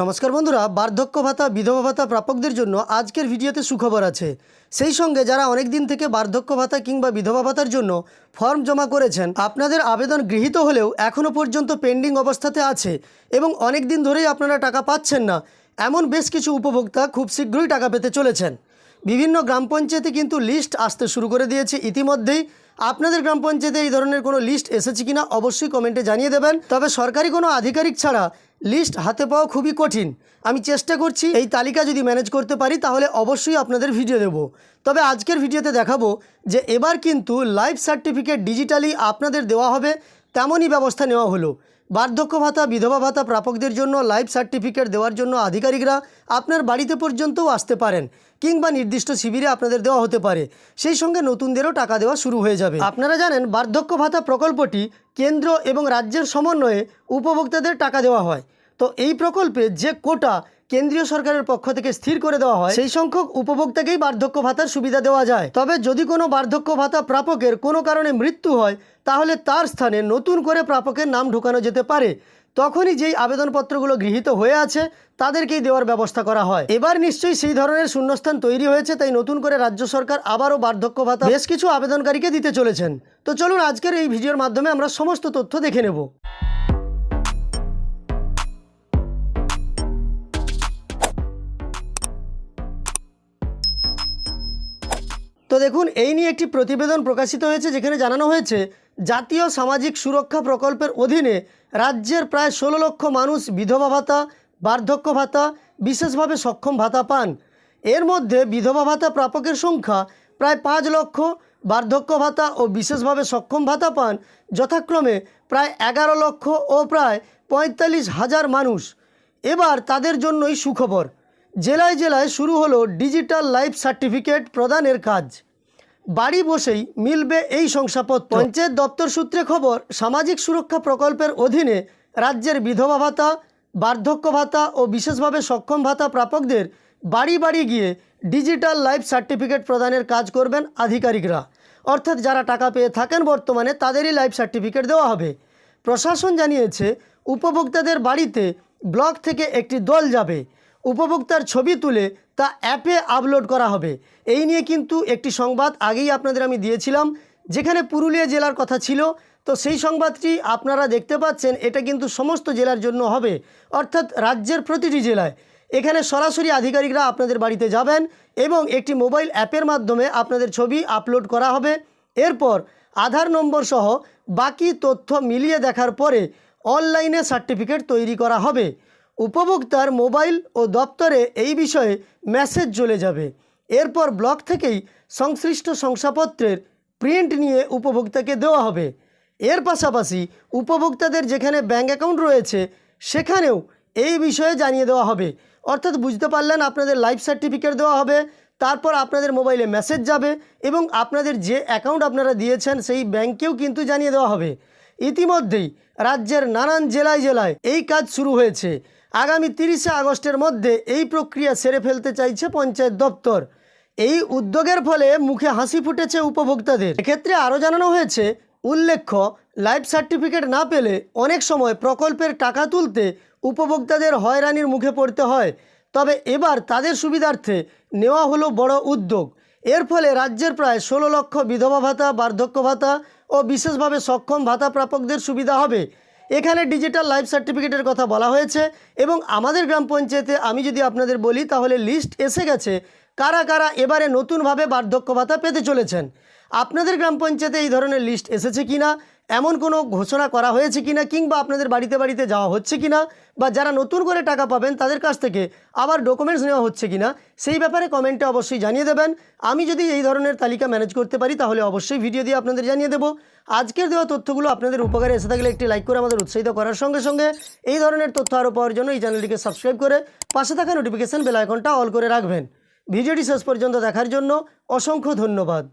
নমস্কার বন্ধুরা, বার্ধক্য ভাতা, বিধবা ভাতা প্রাপকদের জন্য আজকের ভিডিওতে সুখবর আছে। সেই সঙ্গে যারা অনেক দিন থেকে বার্ধক্য ভাতা কিংবা বিধবা ভাতার জন্য ফর্ম জমা করেছেন, আপনাদের আবেদন গৃহীত হলেও এখনও পর্যন্ত পেন্ডিং অবস্থাতে আছে এবং অনেক দিন ধরেই আপনারা টাকা পাচ্ছেন না। এমন বেশ কিছু উপভোক্তা খুব শীঘ্রই টাকা পেতে চলেছেন। বিভিন্ন গ্রাম পঞ্চায়েতে কিন্তু লিস্ট আসতে শুরু করে দিয়েছে ইতিমধ্যেই। আপনাদের গ্রাম পঞ্চায়েতে এই ধরনের কোনো লিস্ট এসেছে কিনা অবশ্যই কমেন্টে জানিয়ে দেবেন। তবে সরকারি কোনো আধিকারিক ছাড়া লিস্ট হাতে পাওয়া খুবই কঠিন। আমি চেষ্টা করছি এই তালিকা যদি ম্যানেজ করতে পারি, তাহলে অবশ্যই আপনাদের ভিডিও দেব। তবে আজকের ভিডিওতে দেখাবো যে এবার কিন্তু লাইফ সার্টিফিকেট ডিজিটালি আপনাদের দেওয়া হবে, তেমনই ব্যবস্থা নেওয়া হলো। বার্ধক্য ভাতা, বিধবা ভাতা প্রাপকদের জন্য লাইফ সার্টিফিকেট দেওয়ার জন্য আধিকারিকরা আপনার বাড়িতে পর্যন্তও আসতে পারেন কিংবা নির্দিষ্ট শিবিরে আপনাদের দেওয়া হতে পারে। সেই সঙ্গে নতুনদেরও টাকা দেওয়া শুরু হয়ে যাবে। আপনারা জানেন, বার্ধক্য ভাতা প্রকল্পটি কেন্দ্র এবং রাজ্যের সমন্বয়ে উপভোক্তাদের টাকা দেওয়া হয়। তো এই প্রকল্পে যে কোটা কেন্দ্রীয় সরকারের পক্ষ থেকে স্থির করে দেওয়া হয়, সেই সংখ্যক উপভোক্তাকেই বার্ধক্য ভাতার সুবিধা দেওয়া যায়। তবে যদি কোনো বার্ধক্য ভাতা প্রাপকের কোনো কারণে মৃত্যু হয়, তাহলে তার স্থানে নতুন করে প্রাপকের নাম ঢোকানো যেতে পারে। তখনই যেই আবেদনপত্রগুলো গৃহীত হয়ে আছে, তাদেরকেই দেওয়ার ব্যবস্থা করা হয়। এবার নিশ্চয়ই সেই ধরনের শূন্যস্থান তৈরি হয়েছে, তাই নতুন করে রাজ্য সরকার আবারও বার্ধক্য ভাতা বেশ কিছু আবেদনকারীকে দিতে চলেছেন। তো চলুন আজকের এই ভিডিওর মাধ্যমে আমরা সমস্ত তথ্য দেখে নেব। তো দেখুন, এই নিয়ে একটি প্রতিবেদন প্রকাশিত হয়েছে যেখানে জানানো হয়েছে, জাতীয় সামাজিক সুরক্ষা প্রকল্পের অধীনে রাজ্যের প্রায় ষোলো লক্ষ মানুষ বিধবা ভাতা, বার্ধক্য ভাতা, বিশেষভাবে সক্ষম ভাতা পান। এর মধ্যে বিধবা ভাতা প্রাপকের সংখ্যা প্রায় পাঁচ লক্ষ, বার্ধক্য ভাতা ও বিশেষভাবে সক্ষম ভাতা পান যথাক্রমে প্রায় এগারো লক্ষ ও প্রায় পঁয়তাল্লিশ হাজার মানুষ। এবার তাদের জন্যই সুখবর। জেলায় জেলায় শুরু হলো ডিজিটাল লাইফ সার্টিফিকেট প্রদানের কাজ। বাড়ি বসেই মিলবে এই শংসাপত্র। পঞ্চায়েত দপ্তর সূত্রে খবর সামাজিক সুরক্ষা প্রকল্পের অধীনে রাজ্যের বিধবা ভাতা বার্ধক্য ভাতা ও বিশেষভাবে সক্ষম ভাতা প্রাপকদের বাড়ি বাড়ি গিয়ে ডিজিটাল লাইফ সার্টিফিকেট প্রদানের কাজ করবেন আধিকারিকরা। অর্থাৎ যারা টাকা পেয়ে থাকেন বর্তমানে তাদেরই লাইফ সার্টিফিকেট দেওয়া হবে। প্রশাসন জানিয়েছে উপভোক্তাদের বাড়িতে ব্লক থেকে একটি দল যাবে। উপভোক্তার ছবি তুলে তা অ্যাপে আপলোড করা হবে। এই নিয়ে কিন্তু একটি সংবাদ আগেই আপনাদের আমি দিয়েছিলাম, যেখানে পুরুলিয়া জেলার কথা ছিল। তো সেই সংবাদটি আপনারা দেখতে পাচ্ছেন, এটা কিন্তু সমস্ত জেলার জন্য হবে, অর্থাৎ রাজ্যের প্রতিটি জেলায়। এখানে সরাসরি আধিকারিকরা আপনাদের বাড়িতে যাবেন এবং একটি মোবাইল অ্যাপের মাধ্যমে আপনাদের ছবি আপলোড করা হবে। এরপর আধার নম্বর সহ বাকি তথ্য মিলিয়ে দেখার পরে অনলাইনে সার্টিফিকেট তৈরি করা হবে। উপভোক্তার মোবাইল ও দপ্তরে এই বিষয়ে মেসেজ চলে যাবে। এরপর ব্লক থেকেই সংশ্লিষ্ট শংসাপত্রের প্রিন্ট নিয়ে উপভোক্তাকে দেওয়া হবে। এর পাশাপাশি উপভোক্তাদের যেখানে ব্যাঙ্ক অ্যাকাউন্ট রয়েছে, সেখানেও এই বিষয়ে জানিয়ে দেওয়া হবে। অর্থাৎ বুঝতে পারলেন আপনাদের লাইফ সার্টিফিকেট দেওয়া হবে, তারপর আপনাদের মোবাইলে মেসেজ যাবে এবং আপনাদের যে অ্যাকাউন্ট আপনারা দিয়েছেন, সেই ব্যাংকেও কিন্তু জানিয়ে দেওয়া হবে। ইতিমধ্যেই রাজ্যের নানান জেলায় জেলায় এই কাজ শুরু হয়েছে। আগামী তিরিশে আগস্টের মধ্যে এই প্রক্রিয়া সেরে ফেলতে চাইছে পঞ্চায়েত দপ্তর। এই উদ্যোগের ফলে মুখে হাসি ফুটেছে উপভোক্তাদের। এক্ষেত্রে আরও জানানো হয়েছে, উল্লেখ্য, লাইফ সার্টিফিকেট না পেলে অনেক সময় প্রকল্পের টাকা তুলতে উপভোক্তাদের হয়রানির মুখে পড়তে হয়। তবে এবার তাদের সুবিধার্থে নেওয়া হলো বড় উদ্যোগ। এর ফলে রাজ্যের প্রায় ষোলো লক্ষ বিধবা ভাতা, বার্ধক্য ভাতা ও বিশেষভাবে সক্ষম ভাতা প্রাপকদের সুবিধা হবে। এখানে ডিজিটাল লাইফ সার্টিফিকেটের কথা বলা হয়েছে এবং আমাদের গ্রাম পঞ্চায়েতে আমি যদি আপনাদের বলি, তাহলে লিস্ট এসে গেছে কারা কারা এবারে নতুনভাবে বার্ধক্য ভাতা পেতে চলেছেন। আপনাদের গ্রাম পঞ্চায়েতে এই ধরনের লিস্ট এসেছে কিনা? এমন কোনো ঘোষণা করা হয়েছে কিনা কিংবা আপনাদের বাড়িতে বাড়িতে যাওয়া হচ্ছে কিনা বা যারা নতুন করে টাকা পাবেন তাদের কাছ থেকে আবার ডকুমেন্টস নেওয়া হচ্ছে কিনা, সেই ব্যাপারে কমেন্টে অবশ্যই জানিয়ে দেবেন। আমি যদি এই ধরনের তালিকা ম্যানেজ করতে পারি, তাহলে অবশ্যই ভিডিও দিয়ে আপনাদের জানিয়ে দেবো। আজকের দেওয়া তথ্যগুলো আপনাদের উপকারে এসে থাকলে একটি লাইক করে আমাদের উৎসাহিত করার সঙ্গে সঙ্গে এই ধরনের তথ্য আরও পাওয়ার জন্য এই চ্যানেলটিকে সাবস্ক্রাইব করে পাশে থাকা নোটিফিকেশান বেল আইকনটা অল করে রাখবেন। ভিডিওটি শেষ পর্যন্ত দেখার জন্য অসংখ্য ধন্যবাদ।